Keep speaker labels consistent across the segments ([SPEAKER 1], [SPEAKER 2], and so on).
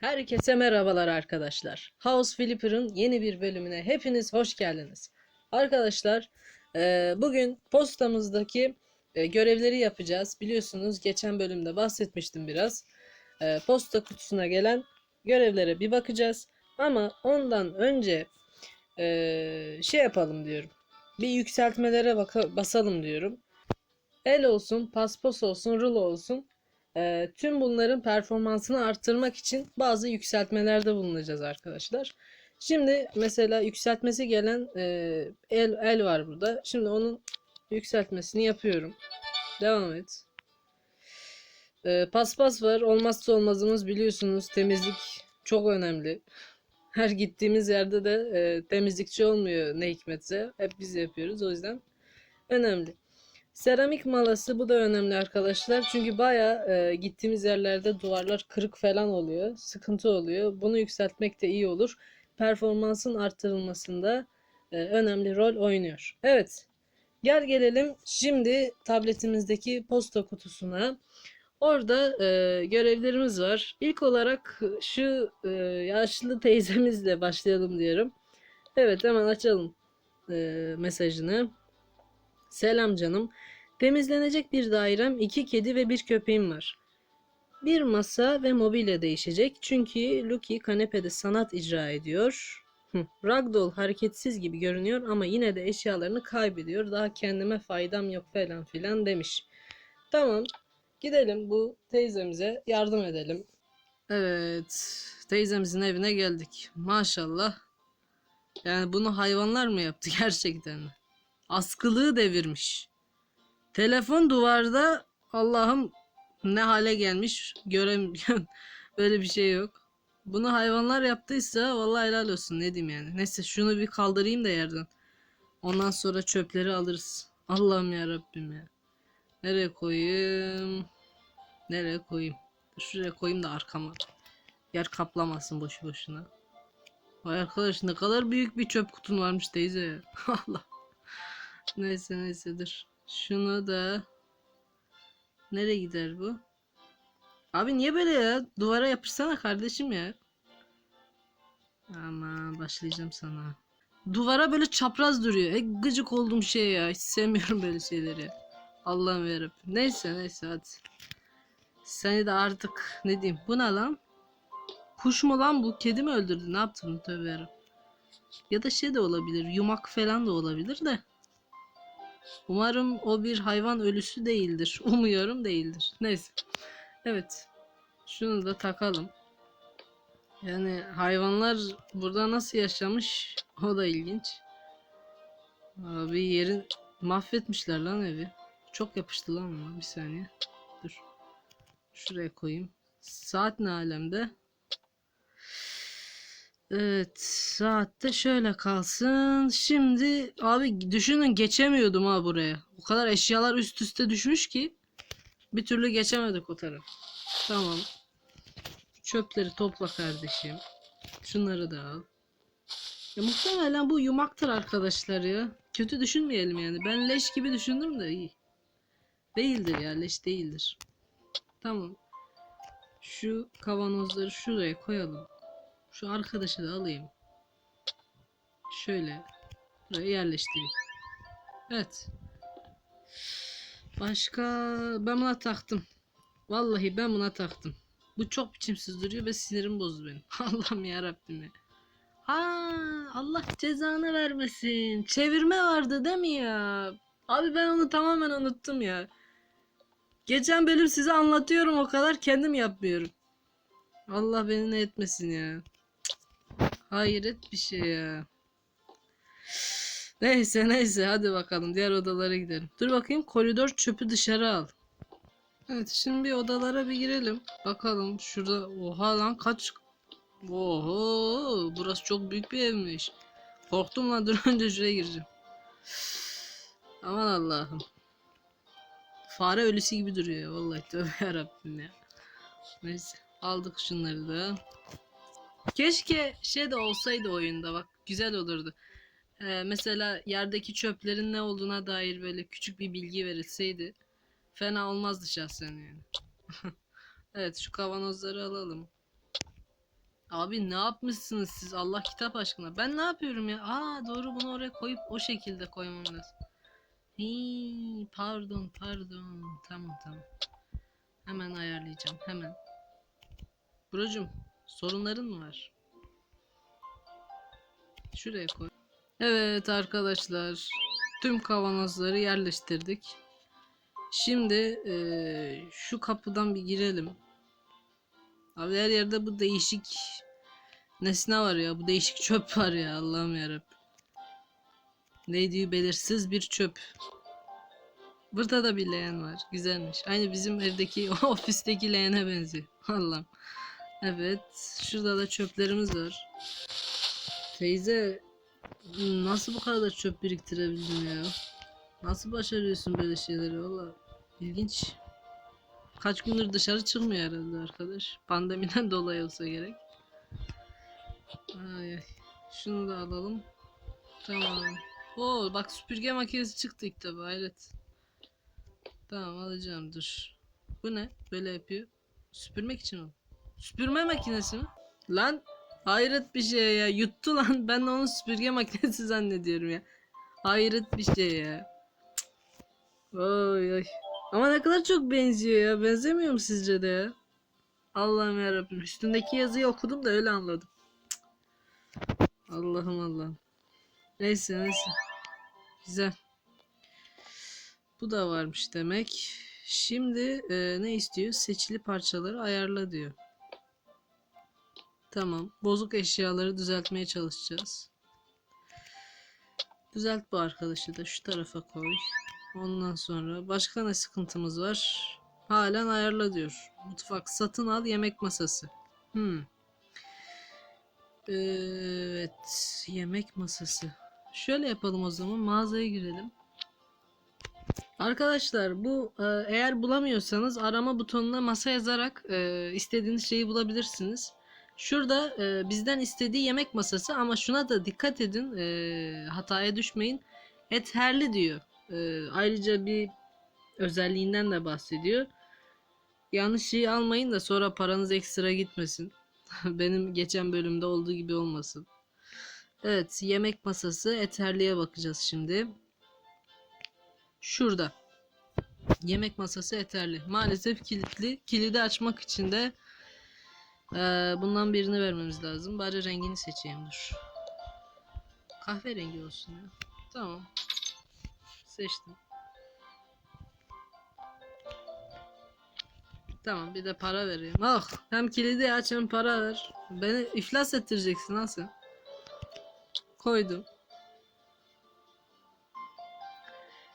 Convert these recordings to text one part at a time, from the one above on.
[SPEAKER 1] Herkese merhabalar arkadaşlar. House Flipper'ın yeni bir bölümüne hepiniz hoş geldiniz. Arkadaşlar, e, bugün postamızdaki e, görevleri yapacağız. Biliyorsunuz geçen bölümde bahsetmiştim biraz. E, Posta kutusuna gelen görevlere bir bakacağız. Ama ondan önce şey yapalım diyorum. Bir yükseltmelere basalım diyorum. El olsun, paspos olsun, rulo olsun. Ee, tüm bunların performansını arttırmak için bazı yükseltmelerde bulunacağız arkadaşlar. Şimdi mesela yükseltmesi gelen e, el, el var burada. Şimdi onun yükseltmesini yapıyorum. Devam et. Ee, paspas var. Olmazsa olmazımız biliyorsunuz temizlik çok önemli. Her gittiğimiz yerde de e, temizlikçi olmuyor ne hikmetse. Hep biz yapıyoruz o yüzden önemli. Seramik malası bu da önemli arkadaşlar. Çünkü baya gittiğimiz yerlerde duvarlar kırık falan oluyor. Sıkıntı oluyor. Bunu yükseltmek de iyi olur. Performansın arttırılmasında e, önemli rol oynuyor. Evet. Gel gelelim şimdi tabletimizdeki posta kutusuna. Orada e, görevlerimiz var. İlk olarak şu e, yaşlı teyzemizle başlayalım diyorum. Evet hemen açalım e, mesajını. Selam canım. Temizlenecek bir dairem, iki kedi ve bir köpeğim var. Bir masa ve mobilya değişecek çünkü Lucky kanepede sanat icra ediyor. Ragdoll hareketsiz gibi görünüyor ama yine de eşyalarını kaybediyor. Daha kendime faydam yok falan filan demiş. Tamam. Gidelim bu teyzemize yardım edelim. Evet. Teyzemizin evine geldik. Maşallah. Yani bunu hayvanlar mı yaptı gerçekten? Askılığı devirmiş. Telefon duvarda Allah'ım ne hale gelmiş göremiyorum. Böyle bir şey yok. Bunu hayvanlar yaptıysa vallahi helal olsun ne diyeyim yani. Neyse şunu bir kaldırayım da yerden. Ondan sonra çöpleri alırız. Allah'ım ya Rabbim ya. Nereye koyayım? Nereye koyayım? Şuraya koyayım da arkama. Yer kaplamasın boşu boşuna. Vay arkadaş ne kadar büyük bir çöp kutun varmış teyze. Allah. Neyse neyse dur. Şunu da nereye gider bu? Abi niye böyle ya? Duvara yapışsana kardeşim ya. Ama başlayacağım sana. Duvara böyle çapraz duruyor. E gıcık olduğum şey ya. Hiç sevmiyorum böyle şeyleri. Allah'ım yarabbim. Neyse neyse hadi. Seni de artık ne diyeyim. Bu ne lan? Kuş mu lan bu? Kedi mi öldürdü? Ne yaptın? Tövbe yarabbim. Ya da şey de olabilir. Yumak falan da olabilir de. Umarım o bir hayvan ölüsü değildir. Umuyorum değildir. Neyse. Evet. Şunu da takalım. Yani hayvanlar burada nasıl yaşamış o da ilginç. Abi yerin mahvetmişler lan evi. Çok yapıştı lan ama bir saniye. Dur. Şuraya koyayım. Saat ne alemde? Evet, saatte şöyle kalsın. Şimdi abi düşünün geçemiyordum ha buraya. O kadar eşyalar üst üste düşmüş ki bir türlü geçemedik o taraf. Tamam. Çöpleri topla kardeşim. Şunları da al. Ya muhtemelen bu yumaktır arkadaşlar ya. Kötü düşünmeyelim yani. Ben leş gibi düşündüm de iyi. Değildir ya leş değildir. Tamam. Şu kavanozları şuraya koyalım. Şu arkadaşı da alayım. Şöyle buraya yerleştireyim. Evet. Başka ben buna taktım. Vallahi ben buna taktım. Bu çok biçimsiz duruyor ve sinirim bozdu benim. Allah'ım ya Rabbim ya. Ha, Allah cezanı vermesin. Çevirme vardı değil mi ya? Abi ben onu tamamen unuttum ya. Geçen bölüm size anlatıyorum o kadar kendim yapmıyorum. Allah beni ne etmesin ya. Hayret bir şey ya. Neyse neyse hadi bakalım diğer odalara gidelim. Dur bakayım koridor çöpü dışarı al. Evet şimdi bir odalara bir girelim. Bakalım şurada oha lan kaç Oho burası çok büyük bir evmiş. Korktum lan dur önce şuraya gireceğim. Aman Allah'ım. Fare ölüsü gibi duruyor ya vallahi tövbe yarabbim ya. Neyse aldık şunları da. Keşke şey de olsaydı oyunda bak güzel olurdu. Ee, mesela yerdeki çöplerin ne olduğuna dair böyle küçük bir bilgi verilseydi fena olmazdı şahsen yani. evet şu kavanozları alalım. Abi ne yapmışsınız siz Allah kitap aşkına? Ben ne yapıyorum ya? Aa doğru bunu oraya koyup o şekilde koymam lazım. Hii, pardon pardon. Tamam tamam. Hemen ayarlayacağım hemen. Brocum sorunların mı var? Şuraya koy. Evet arkadaşlar. Tüm kavanozları yerleştirdik. Şimdi eee, şu kapıdan bir girelim. Abi her yerde bu değişik nesne var ya. Bu değişik çöp var ya. Allah'ım yarabbim. Neydi belirsiz bir çöp. Burada da bir leğen var. Güzelmiş. Aynı bizim evdeki ofisteki leğene benziyor. Allah'ım. Evet. Şurada da çöplerimiz var. Teyze nasıl bu kadar çöp biriktirebildin ya? Nasıl başarıyorsun böyle şeyleri valla ilginç. Kaç gündür dışarı çıkmıyor herhalde arkadaş. Pandemiden dolayı olsa gerek. Ay. Şunu da alalım. Tamam. Oo bak süpürge makinesi çıktı ilk defa hayret. Tamam alacağım dur. Bu ne? Böyle yapıyor. Süpürmek için mi? Süpürme makinesi mi? Lan hayret bir şey ya. Yuttu lan. Ben de onu süpürge makinesi zannediyorum ya. Hayret bir şey ya. Cık. Oy oy. Ama ne kadar çok benziyor ya. Benzemiyor mu sizce de ya? Allah'ım yarabbim. Üstündeki yazıyı okudum da öyle anladım. Allah'ım Allah'ım. Neyse neyse. Güzel. Bu da varmış demek. Şimdi e, ne istiyor? Seçili parçaları ayarla diyor. Tamam. Bozuk eşyaları düzeltmeye çalışacağız. Düzelt bu arkadaşı da şu tarafa koy. Ondan sonra başka ne sıkıntımız var? Halen ayarla diyor. Mutfak satın al yemek masası. Hmm. Evet. Yemek masası. Şöyle yapalım o zaman. Mağazaya girelim. Arkadaşlar bu e, eğer bulamıyorsanız arama butonuna masa yazarak e, istediğiniz şeyi bulabilirsiniz. Şurada e, bizden istediği yemek masası ama şuna da dikkat edin e, hataya düşmeyin. Etherli diyor. E, ayrıca bir özelliğinden de bahsediyor. Yanlış şeyi almayın da sonra paranız ekstra gitmesin. Benim geçen bölümde olduğu gibi olmasın. Evet yemek masası Etherli'ye bakacağız şimdi. Şurada. Yemek masası yeterli. Maalesef kilitli. Kilidi açmak için de eee, bundan birini vermemiz lazım. Bari rengini seçeyim dur. Kahverengi olsun ya. Tamam. Seçtim. Tamam bir de para vereyim. Ah hem kilidi aç hem para ver. Beni iflas ettireceksin ha sen. Koydum.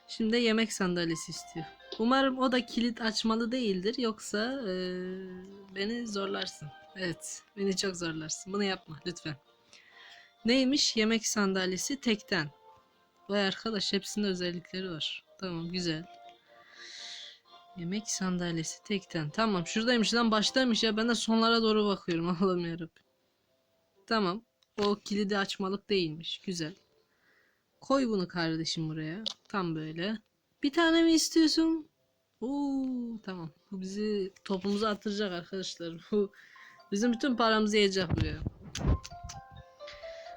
[SPEAKER 1] Şimdi de yemek sandalyesi istiyor. Umarım o da kilit açmalı değildir. Yoksa eee, beni zorlarsın. Evet, beni çok zorlarsın. Bunu yapma lütfen. Neymiş? Yemek sandalyesi tekten. Vay arkadaş hepsinde özellikleri var. Tamam güzel. Yemek sandalyesi tekten. Tamam şuradaymış lan baştaymış ya. Ben de sonlara doğru bakıyorum. Allah'ım yarabbim. Tamam. O kilidi açmalık değilmiş. Güzel. Koy bunu kardeşim buraya. Tam böyle. Bir tane mi istiyorsun? Oo, tamam. Bu bizi topumuza attıracak arkadaşlar. Bu bizim bütün paramızı yiyecek bu ya.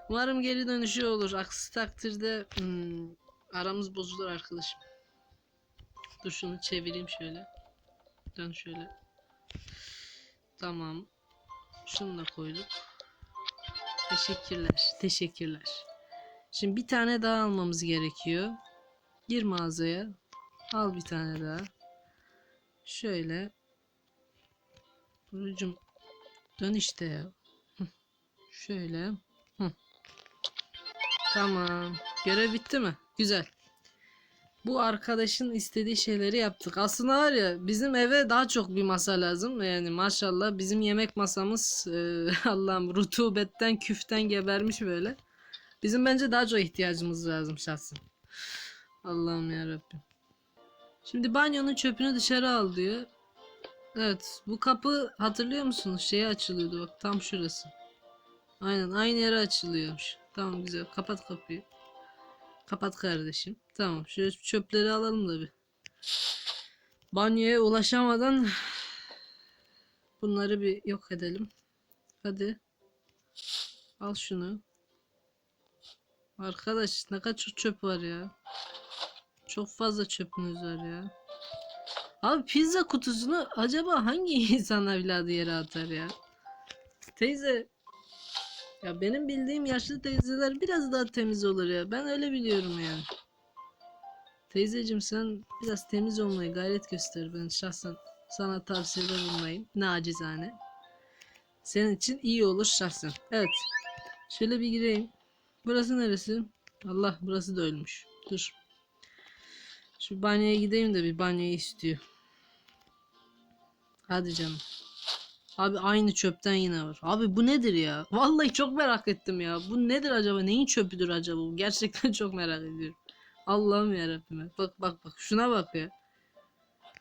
[SPEAKER 1] Umarım geri dönüşü olur. Aksi takdirde hmm, aramız bozulur arkadaşım. Dur şunu çevireyim şöyle. Dön şöyle. Tamam. Şunu da koyduk. Teşekkürler. Teşekkürler. Şimdi bir tane daha almamız gerekiyor. Gir mağazaya. Al bir tane daha. Şöyle. Burucum dön işte. Şöyle. Tamam. Görev bitti mi? Güzel. Bu arkadaşın istediği şeyleri yaptık. Aslında var ya bizim eve daha çok bir masa lazım. Yani maşallah bizim yemek masamız e, Allah'ım rutubetten küften gebermiş böyle. Bizim bence daha çok ihtiyacımız lazım şahsen. Allah'ım ya Rabbim. Şimdi banyonun çöpünü dışarı al diyor. Evet, bu kapı hatırlıyor musunuz? Şeye açılıyordu bak tam şurası. Aynen aynı yere açılıyormuş. Tamam güzel. Kapat kapıyı. Kapat kardeşim. Tamam. Şöyle çöpleri alalım da bir. Banyoya ulaşamadan bunları bir yok edelim. Hadi. Al şunu. Arkadaş ne kadar çok çöp var ya. Çok fazla çöpünüz var ya. Abi pizza kutusunu acaba hangi insan evladı yere atar ya? Teyze ya benim bildiğim yaşlı teyzeler biraz daha temiz olur ya. Ben öyle biliyorum yani. Teyzeciğim sen biraz temiz olmaya gayret göster. Ben şahsen sana tavsiyede bulunayım. Nacizane. Senin için iyi olur şahsen. Evet. Şöyle bir gireyim. Burası neresi? Allah burası da ölmüş. Dur. Şu banyoya gideyim de bir banyoyu istiyor. Hadi canım. Abi aynı çöpten yine var. Abi bu nedir ya? Vallahi çok merak ettim ya. Bu nedir acaba? Neyin çöpüdür acaba bu? Gerçekten çok merak ediyorum. Allah'ım yarabbim. Bak bak bak şuna bak ya.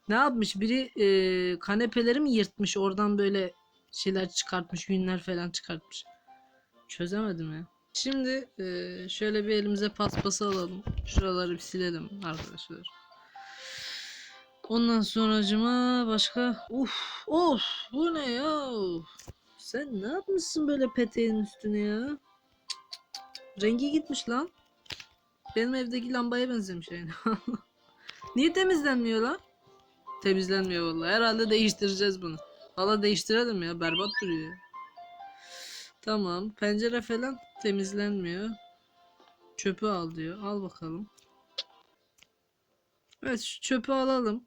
[SPEAKER 1] Ne yapmış? Biri e, kanepeleri mi yırtmış? Oradan böyle şeyler çıkartmış. Yünler falan çıkartmış. Çözemedim ya. Şimdi e, şöyle bir elimize paspası alalım. Şuraları bir silelim arkadaşlar. Ondan sonracıma başka uf of bu ne ya? Sen ne yapmışsın böyle peteğin üstüne ya? Rengi gitmiş lan. Benim evdeki lambaya benzemiş yani. Niye temizlenmiyor lan? Temizlenmiyor vallahi. Herhalde değiştireceğiz bunu. Valla değiştirelim ya. Berbat duruyor tamam. Pencere falan temizlenmiyor. Çöpü al diyor. Al bakalım. Evet şu çöpü alalım.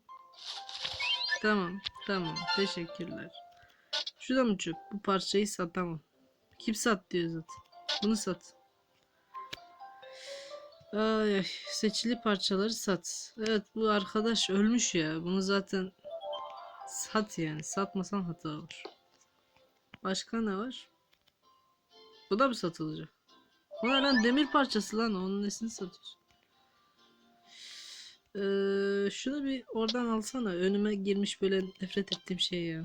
[SPEAKER 1] Tamam tamam teşekkürler. Şu da mı çöp? Bu parçayı satamam. Kim sat diyor zaten. Bunu sat. Ay, seçili parçaları sat. Evet bu arkadaş ölmüş ya. Bunu zaten sat yani. Satmasan hata olur. Başka ne var? Bu da mı satılacak? Bu lan demir parçası lan. Onun nesini satıyorsun? Ee, şunu bir oradan alsana. Önüme girmiş böyle nefret ettiğim şey ya.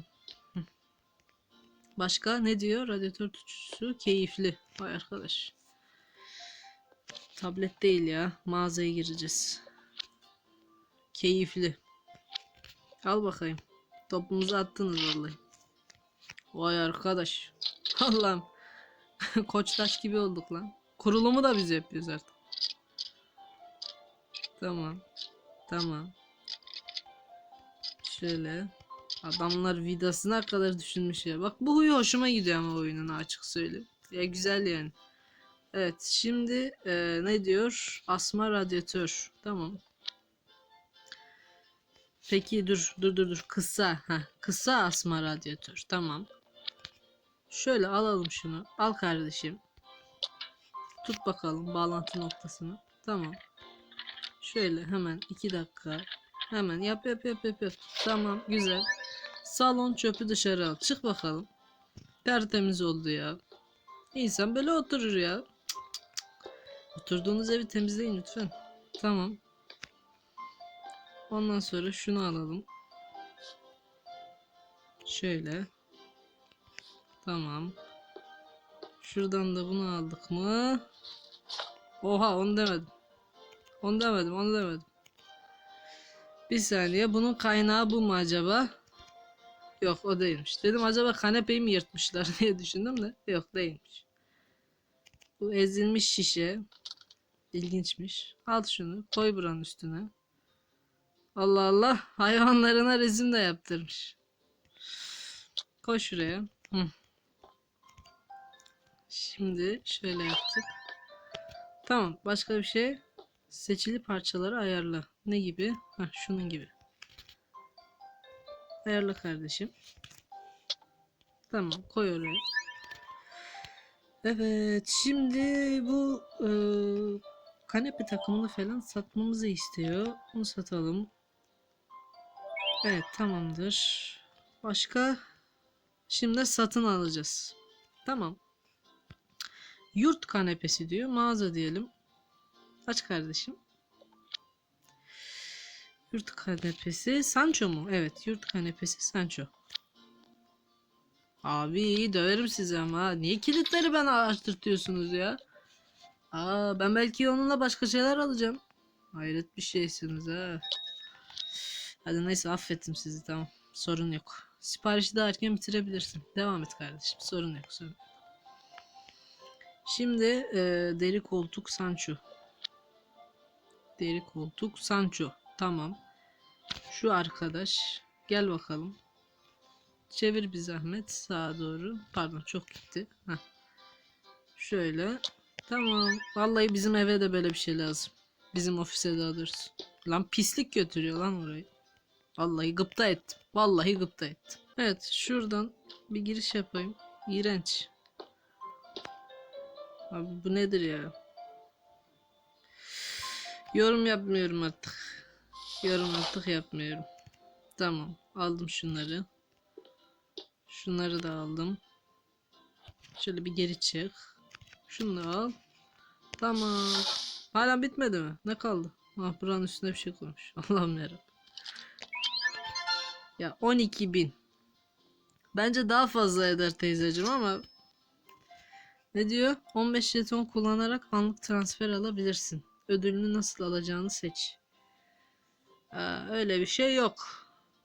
[SPEAKER 1] Başka ne diyor? Radyatör tutucusu keyifli. Vay arkadaş. Tablet değil ya. Mağazaya gireceğiz. Keyifli. Al bakayım. Topumuzu attınız vallahi. Vay arkadaş. Allah'ım. Koçtaş gibi olduk lan. Kurulumu da biz yapıyoruz artık. Tamam. Tamam. Şöyle. Adamlar vidasına kadar düşünmüş ya. Bak bu huyu hoşuma gidiyor ama oyunun açık söyleyeyim. Ya güzel yani. Evet şimdi e, ne diyor? Asma radyatör. Tamam. Peki dur dur dur dur. Kısa. ha Kısa asma radyatör. Tamam. Şöyle alalım şunu. Al kardeşim. Tut bakalım bağlantı noktasını. Tamam. Şöyle hemen 2 dakika. Hemen yap yap yap yap yap. Tamam güzel. Salon çöpü dışarı al. Çık bakalım. Tertemiz oldu ya. İnsan böyle oturur ya. Oturduğunuz evi temizleyin lütfen. Tamam. Ondan sonra şunu alalım. Şöyle. Tamam. Şuradan da bunu aldık mı? Oha onu demedim. Onu demedim, onu demedim. Bir saniye, bunun kaynağı bu mu acaba? Yok, o değilmiş. Dedim acaba kanepeyi mi yırtmışlar diye düşündüm de. Yok, değilmiş. Bu ezilmiş şişe. İlginçmiş. Al şunu, koy buranın üstüne. Allah Allah, hayvanlarına resim de yaptırmış. Koy şuraya. Hı. Şimdi şöyle yaptık. Tamam, başka bir şey. Seçili parçaları ayarla. Ne gibi? Heh, şunun gibi. Ayarla kardeşim. Tamam koy oraya. Evet şimdi bu e, kanepe takımını falan satmamızı istiyor. Bunu satalım. Evet tamamdır. Başka? Şimdi satın alacağız. Tamam. Yurt kanepesi diyor. Mağaza diyelim. Aç kardeşim. Yurt kanepesi Sancho mu? Evet yurt kanepesi Sancho. Abi döverim sizi ama. Niye kilitleri bana açtırtıyorsunuz ya? Aa ben belki onunla başka şeyler alacağım. Hayret bir şeysiniz ha. Hadi neyse affettim sizi tamam. Sorun yok. Siparişi daha erken bitirebilirsin. Devam et kardeşim. Sorun yok. Sorun. Şimdi e, deri koltuk Sancho. Deri koltuk Sancho. Tamam. Şu arkadaş. Gel bakalım. Çevir bir zahmet sağa doğru. Pardon çok gitti. Heh. Şöyle. Tamam. Vallahi bizim eve de böyle bir şey lazım. Bizim ofise daha doğrusu. Lan pislik götürüyor lan orayı. Vallahi gıpta ettim. Vallahi gıpta ettim. Evet şuradan bir giriş yapayım. İğrenç. Abi bu nedir ya? Yorum yapmıyorum artık. Yorum artık yapmıyorum. Tamam. Aldım şunları. Şunları da aldım. Şöyle bir geri çık. Şunu da al. Tamam. Hala bitmedi mi? Ne kaldı? Ah buranın üstüne bir şey koymuş. Allah'ım yarabbim. Ya 12 bin. Bence daha fazla eder teyzeciğim ama ne diyor? 15 jeton kullanarak anlık transfer alabilirsin. Ödülünü nasıl alacağını seç. Aa, öyle bir şey yok.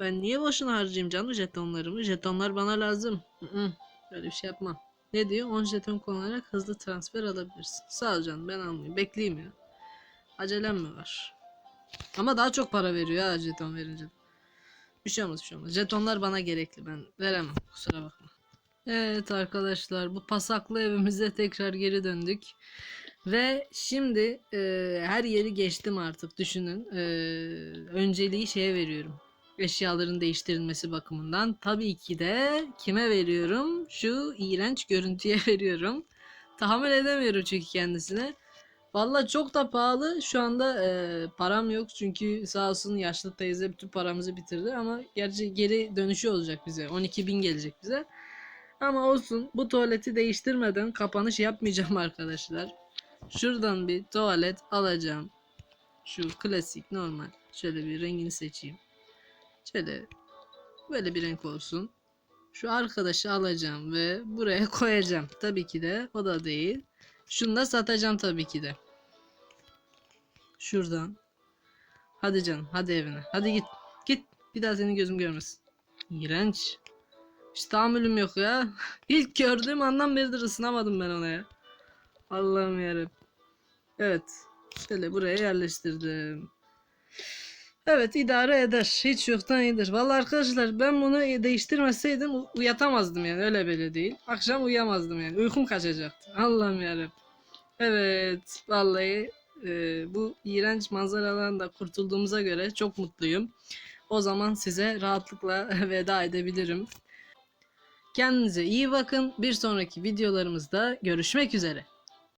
[SPEAKER 1] Ben niye boşuna harcayayım canım jetonlarımı? Jetonlar bana lazım. Hı hı, Öyle bir şey yapmam. Ne diyor? 10 jeton kullanarak hızlı transfer alabilirsin. Sağ ol canım ben almayayım. Bekleyeyim ya. Acelem mi var? Ama daha çok para veriyor ha jeton verince. Bir şey olmaz bir şey olmaz. Jetonlar bana gerekli. Ben veremem. Kusura bakma. Evet arkadaşlar bu pasaklı evimize tekrar geri döndük. Ve şimdi e, her yeri geçtim artık düşünün. E, önceliği şeye veriyorum. Eşyaların değiştirilmesi bakımından. Tabii ki de kime veriyorum? Şu iğrenç görüntüye veriyorum. Tahammül edemiyorum çünkü kendisine. Valla çok da pahalı. Şu anda e, param yok çünkü sağ olsun yaşlı teyze bütün paramızı bitirdi ama gerçi geri dönüşü olacak bize. 12.000 gelecek bize. Ama olsun bu tuvaleti değiştirmeden kapanış yapmayacağım arkadaşlar. Şuradan bir tuvalet alacağım. Şu klasik normal. Şöyle bir rengini seçeyim. Şöyle böyle bir renk olsun. Şu arkadaşı alacağım ve buraya koyacağım. Tabii ki de o da değil. Şunu da satacağım tabii ki de. Şuradan. Hadi canım hadi evine. Hadi git. Git. Bir daha senin gözüm görmesin. İğrenç. Hiç tahammülüm yok ya. İlk gördüğüm andan beridir ısınamadım ben ona ya. Allah'ım yarabbim. Evet. Şöyle buraya yerleştirdim. Evet idare eder. Hiç yoktan iyidir. Vallahi arkadaşlar ben bunu değiştirmeseydim uyatamazdım yani öyle böyle değil. Akşam uyuyamazdım yani. Uykum kaçacaktı. Allah'ım yarabbim. Evet vallahi e, bu iğrenç manzaralardan da kurtulduğumuza göre çok mutluyum. O zaman size rahatlıkla veda edebilirim. Kendinize iyi bakın. Bir sonraki videolarımızda görüşmek üzere.